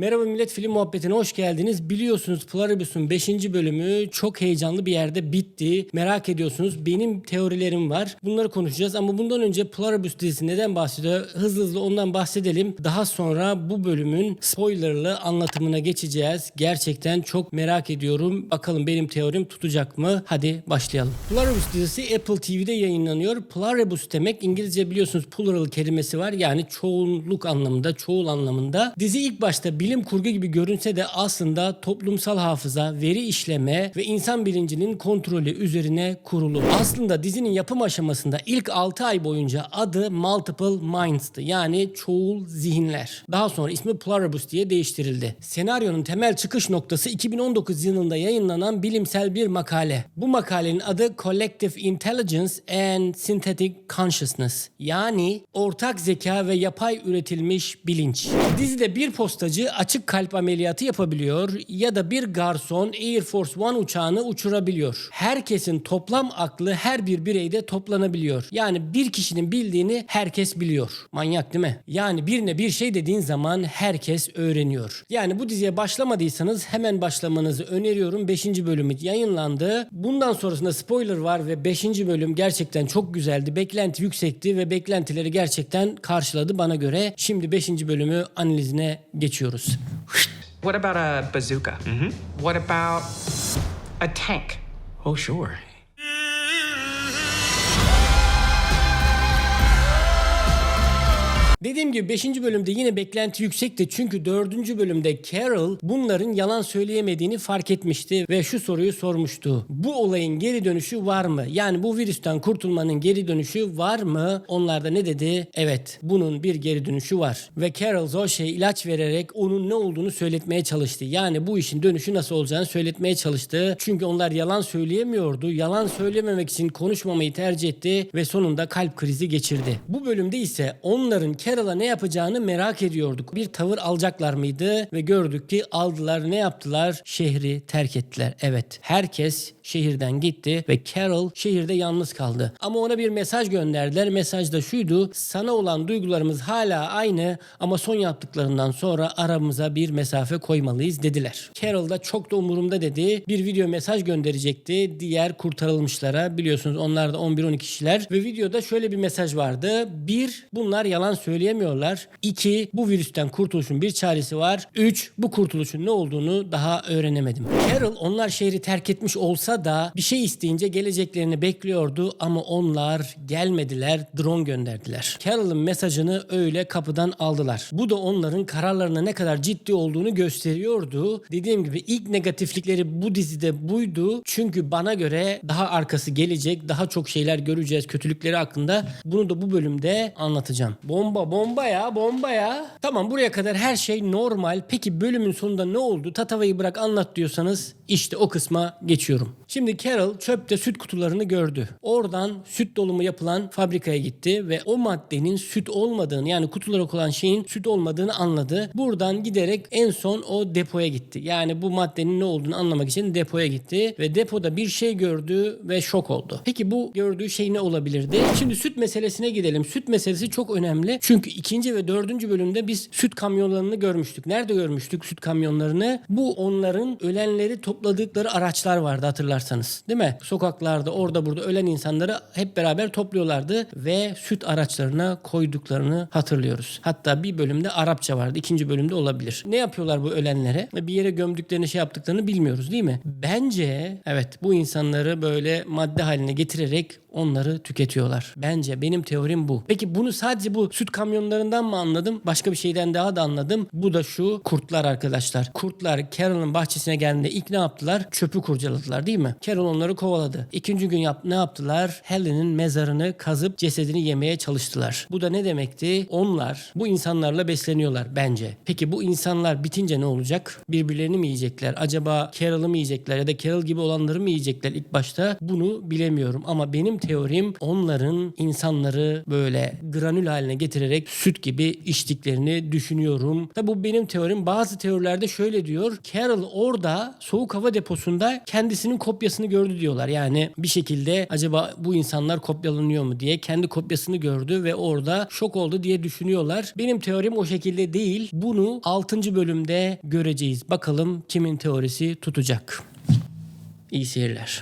Merhaba millet film muhabbetine hoş geldiniz. Biliyorsunuz Pluribus'un 5. bölümü çok heyecanlı bir yerde bitti. Merak ediyorsunuz. Benim teorilerim var. Bunları konuşacağız ama bundan önce Pluribus dizisi neden bahsediyor? Hızlı hızlı ondan bahsedelim. Daha sonra bu bölümün spoilerlı anlatımına geçeceğiz. Gerçekten çok merak ediyorum. Bakalım benim teorim tutacak mı? Hadi başlayalım. Pluribus dizisi Apple TV'de yayınlanıyor. Pluribus demek İngilizce biliyorsunuz plural kelimesi var. Yani çoğunluk anlamında, çoğul anlamında. Dizi ilk başta bilim kurgu gibi görünse de aslında toplumsal hafıza, veri işleme ve insan bilincinin kontrolü üzerine kurulu. Aslında dizinin yapım aşamasında ilk 6 ay boyunca adı Multiple Minds'tı. Yani çoğul zihinler. Daha sonra ismi Pluribus diye değiştirildi. Senaryonun temel çıkış noktası 2019 yılında yayınlanan bilimsel bir makale. Bu makalenin adı Collective Intelligence and Synthetic Consciousness. Yani ortak zeka ve yapay üretilmiş bilinç. Dizide bir postacı açık kalp ameliyatı yapabiliyor ya da bir garson Air Force One uçağını uçurabiliyor. Herkesin toplam aklı her bir bireyde toplanabiliyor. Yani bir kişinin bildiğini herkes biliyor. Manyak değil mi? Yani birine bir şey dediğin zaman herkes öğreniyor. Yani bu diziye başlamadıysanız hemen başlamanızı öneriyorum. 5. bölümü yayınlandı. Bundan sonrasında spoiler var ve 5. bölüm gerçekten çok güzeldi. Beklenti yüksekti ve beklentileri gerçekten karşıladı bana göre. Şimdi 5. bölümü analizine geçiyoruz. What about a bazooka? Mm-hmm. What about a tank? Oh, sure. Dediğim gibi 5. bölümde yine beklenti yüksekti. Çünkü 4. bölümde Carol bunların yalan söyleyemediğini fark etmişti ve şu soruyu sormuştu. Bu olayın geri dönüşü var mı? Yani bu virüsten kurtulmanın geri dönüşü var mı? Onlar da ne dedi? Evet, bunun bir geri dönüşü var. Ve Carol Zosh'e ilaç vererek onun ne olduğunu söyletmeye çalıştı. Yani bu işin dönüşü nasıl olacağını söyletmeye çalıştı. Çünkü onlar yalan söyleyemiyordu. Yalan söylememek için konuşmamayı tercih etti ve sonunda kalp krizi geçirdi. Bu bölümde ise onların Carol'a ne yapacağını merak ediyorduk. Bir tavır alacaklar mıydı? Ve gördük ki aldılar. Ne yaptılar? Şehri terk ettiler. Evet. Herkes şehirden gitti ve Carol şehirde yalnız kaldı. Ama ona bir mesaj gönderdiler. Mesaj da şuydu. Sana olan duygularımız hala aynı ama son yaptıklarından sonra aramıza bir mesafe koymalıyız dediler. Carol da çok da umurumda dedi. Bir video mesaj gönderecekti diğer kurtarılmışlara. Biliyorsunuz onlar da 11-12 kişiler ve videoda şöyle bir mesaj vardı. Bir, bunlar yalan söyleyemiyorlar. İki, bu virüsten kurtuluşun bir çaresi var. Üç, bu kurtuluşun ne olduğunu daha öğrenemedim. Carol onlar şehri terk etmiş olsa da bir şey isteyince geleceklerini bekliyordu ama onlar gelmediler, drone gönderdiler. Carol'ın mesajını öyle kapıdan aldılar. Bu da onların kararlarına ne kadar ciddi olduğunu gösteriyordu. Dediğim gibi ilk negatiflikleri bu dizide buydu. Çünkü bana göre daha arkası gelecek, daha çok şeyler göreceğiz kötülükleri hakkında. Bunu da bu bölümde anlatacağım. Bomba bomba ya bomba ya. Tamam buraya kadar her şey normal. Peki bölümün sonunda ne oldu? Tatavayı bırak anlat diyorsanız işte o kısma geçiyorum. Şimdi Carol çöpte süt kutularını gördü. Oradan süt dolumu yapılan fabrikaya gitti ve o maddenin süt olmadığını yani kutulara konan şeyin süt olmadığını anladı. Buradan giderek en son o depoya gitti. Yani bu maddenin ne olduğunu anlamak için depoya gitti ve depoda bir şey gördü ve şok oldu. Peki bu gördüğü şey ne olabilirdi? Şimdi süt meselesine gidelim. Süt meselesi çok önemli. Çünkü ikinci ve dördüncü bölümde biz süt kamyonlarını görmüştük. Nerede görmüştük süt kamyonlarını? Bu onların ölenleri topladıkları araçlar vardı hatırlarsanız. Değil mi? Sokaklarda orada burada ölen insanları hep beraber topluyorlardı ve süt araçlarına koyduklarını hatırlıyoruz. Hatta bir bölümde Arapça vardı. ikinci bölümde olabilir. Ne yapıyorlar bu ölenlere? Bir yere gömdüklerini şey yaptıklarını bilmiyoruz değil mi? Bence evet bu insanları böyle madde haline getirerek onları tüketiyorlar. Bence benim teorim bu. Peki bunu sadece bu süt kamyonlarından mı anladım? Başka bir şeyden daha da anladım. Bu da şu kurtlar arkadaşlar. Kurtlar Carol'ın bahçesine geldiğinde ilk ne yaptılar? Çöpü kurcaladılar değil mi? Carol onları kovaladı. İkinci gün yap ne yaptılar? Helen'in mezarını kazıp cesedini yemeye çalıştılar. Bu da ne demekti? Onlar bu insanlarla besleniyorlar bence. Peki bu insanlar bitince ne olacak? Birbirlerini mi yiyecekler? Acaba Carol'ı mı yiyecekler ya da Carol gibi olanları mı yiyecekler ilk başta? Bunu bilemiyorum ama benim teorim onların insanları böyle granül haline getirerek süt gibi içtiklerini düşünüyorum. Tabi bu benim teorim. Bazı teorilerde şöyle diyor. Carol orada soğuk hava deposunda kendisinin kopyasını gördü diyorlar. Yani bir şekilde acaba bu insanlar kopyalanıyor mu diye kendi kopyasını gördü ve orada şok oldu diye düşünüyorlar. Benim teorim o şekilde değil. Bunu 6. bölümde göreceğiz. Bakalım kimin teorisi tutacak. İyi seyirler.